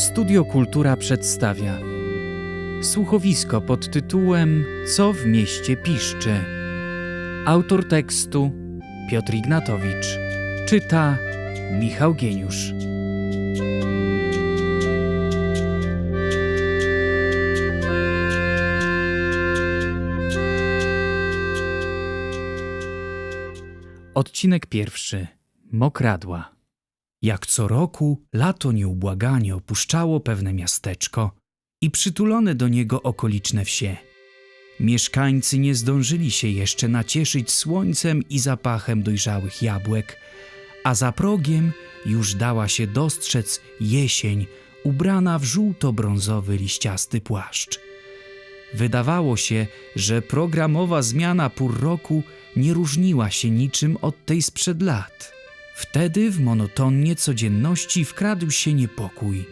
Studio Kultura przedstawia słuchowisko pod tytułem Co w mieście piszczy. Autor tekstu Piotr Ignatowicz. Czyta Michał Gieniusz. Odcinek pierwszy. Mokradła. Jak co roku, lato nieubłaganie opuszczało pewne miasteczko i przytulone do niego okoliczne wsie. Mieszkańcy nie zdążyli się jeszcze nacieszyć słońcem i zapachem dojrzałych jabłek, a za progiem już dała się dostrzec jesień ubrana w żółto-brązowy liściasty płaszcz. Wydawało się, że programowa zmiana pór roku nie różniła się niczym od tej sprzed lat. Wtedy w monotonnie codzienności wkradł się niepokój.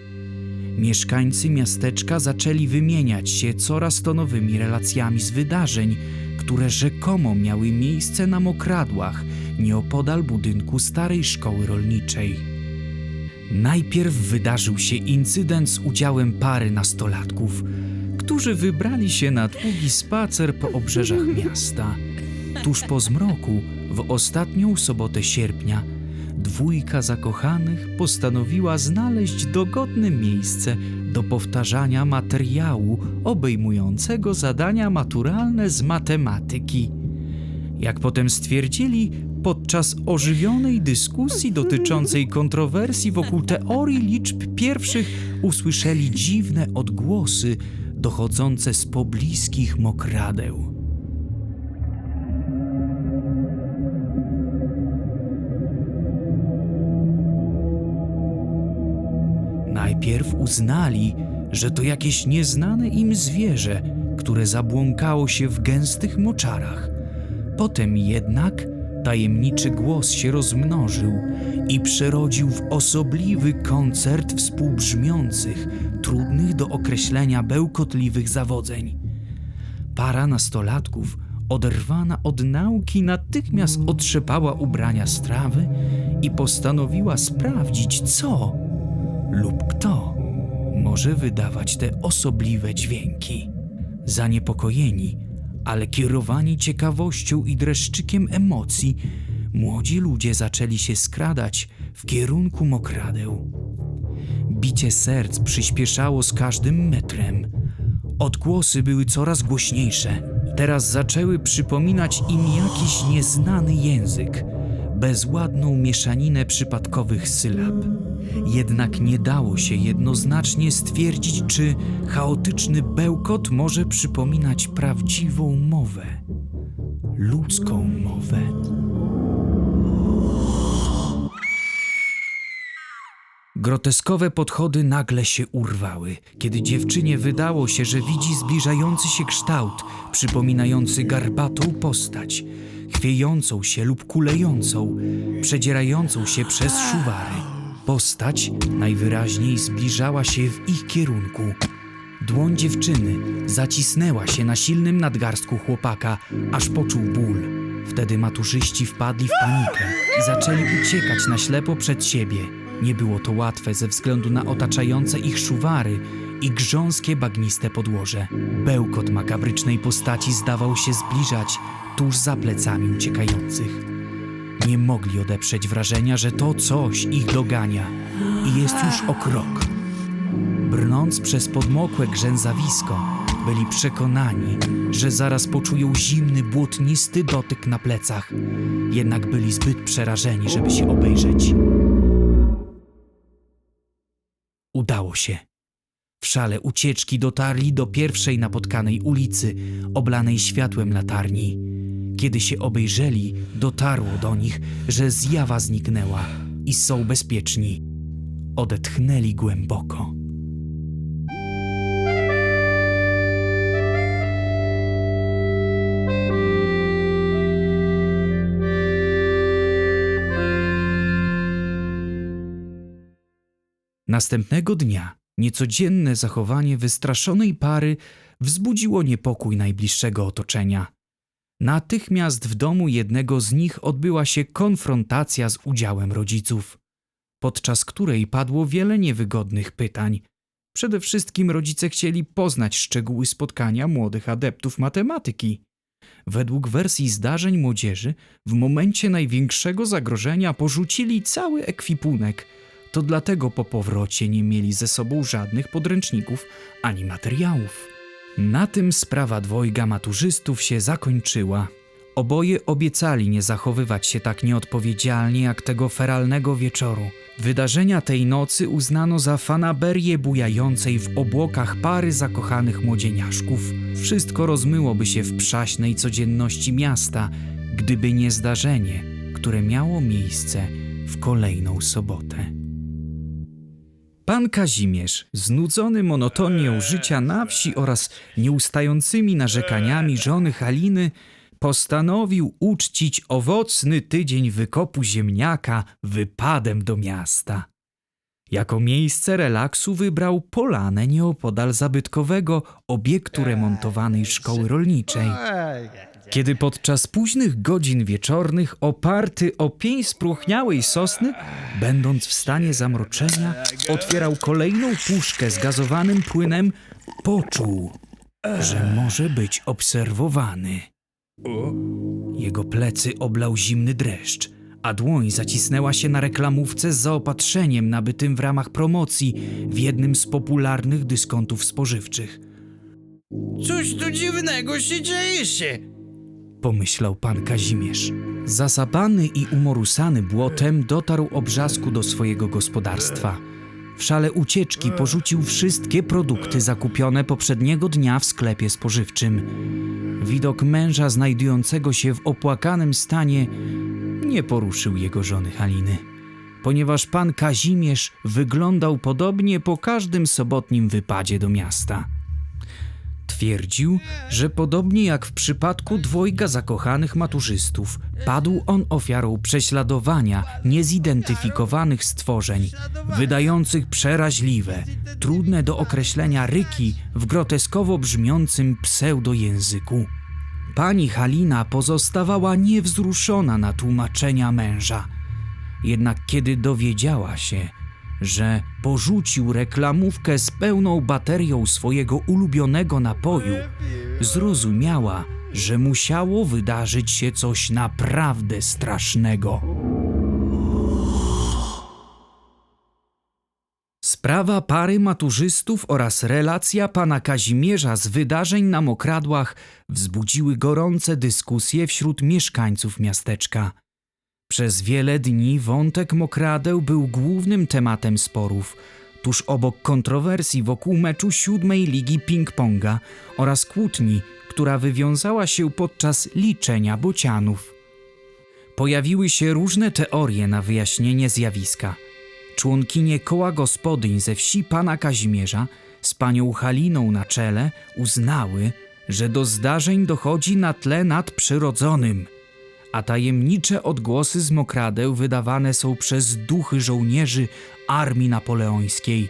Mieszkańcy miasteczka zaczęli wymieniać się coraz to nowymi relacjami z wydarzeń, które rzekomo miały miejsce na mokradłach nieopodal budynku starej szkoły rolniczej. Najpierw wydarzył się incydent z udziałem pary nastolatków, którzy wybrali się na długi spacer po obrzeżach miasta. Tuż po zmroku, w ostatnią sobotę sierpnia, dwójka zakochanych postanowiła znaleźć dogodne miejsce do powtarzania materiału obejmującego zadania maturalne z matematyki. Jak potem stwierdzili, podczas ożywionej dyskusji dotyczącej kontrowersji wokół teorii liczb pierwszych usłyszeli dziwne odgłosy dochodzące z pobliskich mokradeł. Najpierw uznali, że to jakieś nieznane im zwierzę, które zabłąkało się w gęstych moczarach. Potem jednak tajemniczy głos się rozmnożył i przerodził w osobliwy koncert współbrzmiących, trudnych do określenia bełkotliwych zawodzeń. Para nastolatków, oderwana od nauki, natychmiast otrzepała ubrania z trawy i postanowiła sprawdzić, co lub kto może wydawać te osobliwe dźwięki. Zaniepokojeni, ale kierowani ciekawością i dreszczykiem emocji, młodzi ludzie zaczęli się skradać w kierunku mokradeł. Bicie serc przyspieszało z każdym metrem. Odgłosy były coraz głośniejsze. Teraz zaczęły przypominać im jakiś nieznany język, bezładną mieszaninę przypadkowych sylab. Jednak nie dało się jednoznacznie stwierdzić, czy chaotyczny bełkot może przypominać prawdziwą mowę, ludzką mowę. Groteskowe podchody nagle się urwały, kiedy dziewczynie wydało się, że widzi zbliżający się kształt, przypominający garbatą postać, chwiejącą się lub kulejącą, przedzierającą się przez szuwary. Postać najwyraźniej zbliżała się w ich kierunku. Dłoń dziewczyny zacisnęła się na silnym nadgarstku chłopaka, aż poczuł ból. Wtedy maturzyści wpadli w panikę i zaczęli uciekać na ślepo przed siebie. Nie było to łatwe ze względu na otaczające ich szuwary i grząskie bagniste podłoże. Bełkot makabrycznej postaci zdawał się zbliżać tuż za plecami uciekających. Nie mogli odeprzeć wrażenia, że to coś ich dogania i jest już o krok. Brnąc przez podmokłe grzęzawisko, byli przekonani, że zaraz poczują zimny, błotnisty dotyk na plecach. Jednak byli zbyt przerażeni, żeby się obejrzeć. Udało się. W szale ucieczki dotarli do pierwszej napotkanej ulicy, oblanej światłem latarni. Kiedy się obejrzeli, dotarło do nich, że zjawa zniknęła i są bezpieczni. Odetchnęli głęboko. Następnego dnia niecodzienne zachowanie wystraszonej pary wzbudziło niepokój najbliższego otoczenia. Natychmiast w domu jednego z nich odbyła się konfrontacja z udziałem rodziców, podczas której padło wiele niewygodnych pytań. Przede wszystkim rodzice chcieli poznać szczegóły spotkania młodych adeptów matematyki. Według wersji zdarzeń młodzieży, w momencie największego zagrożenia porzucili cały ekwipunek. To dlatego po powrocie nie mieli ze sobą żadnych podręczników ani materiałów. Na tym sprawa dwojga maturzystów się zakończyła. Oboje obiecali nie zachowywać się tak nieodpowiedzialnie jak tego feralnego wieczoru. Wydarzenia tej nocy uznano za fanaberię bujającej w obłokach pary zakochanych młodzieniaszków. Wszystko rozmyłoby się w przaśnej codzienności miasta, gdyby nie zdarzenie, które miało miejsce w kolejną sobotę. Pan Kazimierz, znudzony monotonią życia na wsi oraz nieustającymi narzekaniami żony Haliny, postanowił uczcić owocny tydzień wykopu ziemniaka wypadem do miasta. Jako miejsce relaksu wybrał polanę nieopodal zabytkowego obiektu remontowanej szkoły rolniczej. Kiedy podczas późnych godzin wieczornych, oparty o pień spróchniałej sosny, będąc w stanie zamroczenia, otwierał kolejną puszkę z gazowanym płynem, poczuł, że może być obserwowany. Jego plecy oblał zimny dreszcz, a dłoń zacisnęła się na reklamówce z zaopatrzeniem nabytym w ramach promocji w jednym z popularnych dyskontów spożywczych. Coś tu dziwnego się dzieje się. Pomyślał pan Kazimierz. Zasapany i umorusany błotem dotarł obrzasku do swojego gospodarstwa. W szale ucieczki porzucił wszystkie produkty zakupione poprzedniego dnia w sklepie spożywczym. Widok męża znajdującego się w opłakanym stanie nie poruszył jego żony Haliny, ponieważ pan Kazimierz wyglądał podobnie po każdym sobotnim wypadzie do miasta. Twierdził, że podobnie jak w przypadku dwojga zakochanych maturzystów, padł on ofiarą prześladowania niezidentyfikowanych stworzeń, wydających przeraźliwe, trudne do określenia ryki w groteskowo brzmiącym pseudojęzyku. Pani Halina pozostawała niewzruszona na tłumaczenia męża. Jednak kiedy dowiedziała się, że porzucił reklamówkę z pełną baterią swojego ulubionego napoju, zrozumiała, że musiało wydarzyć się coś naprawdę strasznego. Sprawa pary maturzystów oraz relacja pana Kazimierza z wydarzeń na mokradłach wzbudziły gorące dyskusje wśród mieszkańców miasteczka. Przez wiele dni wątek mokradeł był głównym tematem sporów, tuż obok kontrowersji wokół meczu siódmej ligi ping-ponga oraz kłótni, która wywiązała się podczas liczenia bocianów. Pojawiły się różne teorie na wyjaśnienie zjawiska. Członkinie koła gospodyń ze wsi pana Kazimierza z panią Haliną na czele uznały, że do zdarzeń dochodzi na tle nadprzyrodzonym – a tajemnicze odgłosy z mokradeł wydawane są przez duchy żołnierzy armii napoleońskiej,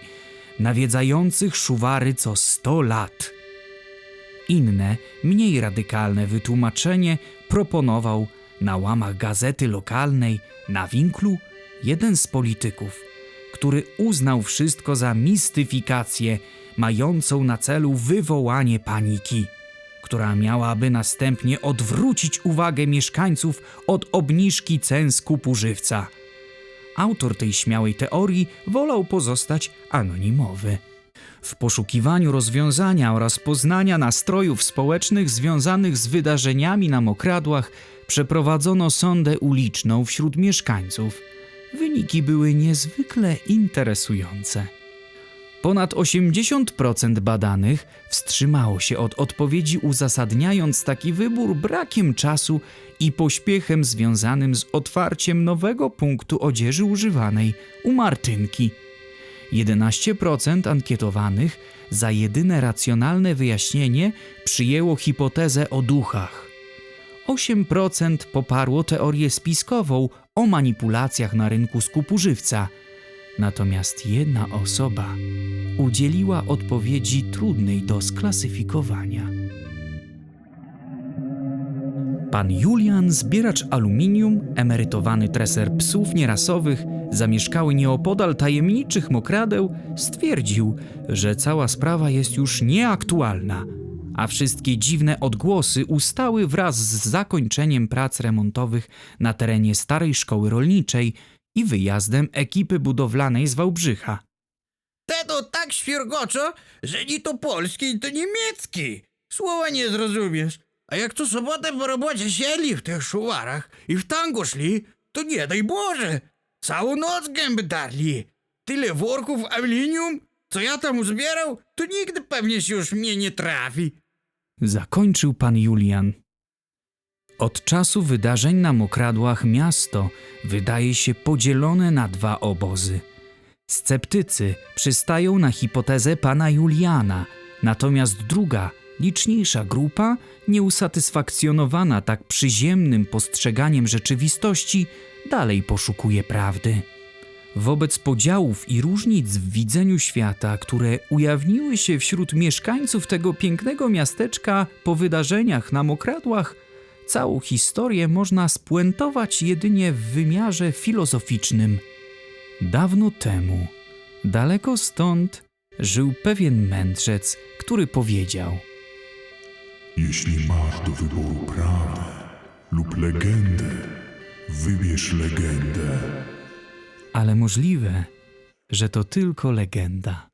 nawiedzających szuwary co sto lat. Inne, mniej radykalne wytłumaczenie proponował na łamach gazety lokalnej na winklu jeden z polityków, który uznał wszystko za mistyfikację mającą na celu wywołanie paniki która miałaby następnie odwrócić uwagę mieszkańców od obniżki cen skupu żywca. Autor tej śmiałej teorii wolał pozostać anonimowy. W poszukiwaniu rozwiązania oraz poznania nastrojów społecznych związanych z wydarzeniami na mokradłach przeprowadzono sondę uliczną wśród mieszkańców. Wyniki były niezwykle interesujące. Ponad 80% badanych wstrzymało się od odpowiedzi, uzasadniając taki wybór brakiem czasu i pośpiechem związanym z otwarciem nowego punktu odzieży używanej u Martynki. 11% ankietowanych za jedyne racjonalne wyjaśnienie przyjęło hipotezę o duchach. 8% poparło teorię spiskową o manipulacjach na rynku skupu żywca – Natomiast jedna osoba udzieliła odpowiedzi trudnej do sklasyfikowania. Pan Julian, zbieracz aluminium, emerytowany treser psów nierasowych, zamieszkały nieopodal tajemniczych mokradeł, stwierdził, że cała sprawa jest już nieaktualna, a wszystkie dziwne odgłosy ustały wraz z zakończeniem prac remontowych na terenie starej szkoły rolniczej i wyjazdem ekipy budowlanej z Wałbrzycha. Te to tak świergoczą, że ni to polski, ni to niemiecki. Słowa nie zrozumiesz. A jak co sobotę po robocie siedli w tych szuwarach i w tango szli, to nie daj Boże. Całą noc gęby darli. Tyle worków aluminium, co ja tam uzbierał, to nigdy pewnie się już mnie nie trafi. Zakończył pan Julian. Od czasu wydarzeń na mokradłach miasto wydaje się podzielone na dwa obozy. Sceptycy przystają na hipotezę pana Juliana, natomiast druga, liczniejsza grupa, nieusatysfakcjonowana tak przyziemnym postrzeganiem rzeczywistości, dalej poszukuje prawdy. Wobec podziałów i różnic w widzeniu świata, które ujawniły się wśród mieszkańców tego pięknego miasteczka po wydarzeniach na mokradłach, całą historię można spuentować jedynie w wymiarze filozoficznym. Dawno temu, daleko stąd, żył pewien mędrzec, który powiedział: Jeśli masz do wyboru prawdę lub legendę, wybierz legendę. Ale możliwe, że to tylko legenda.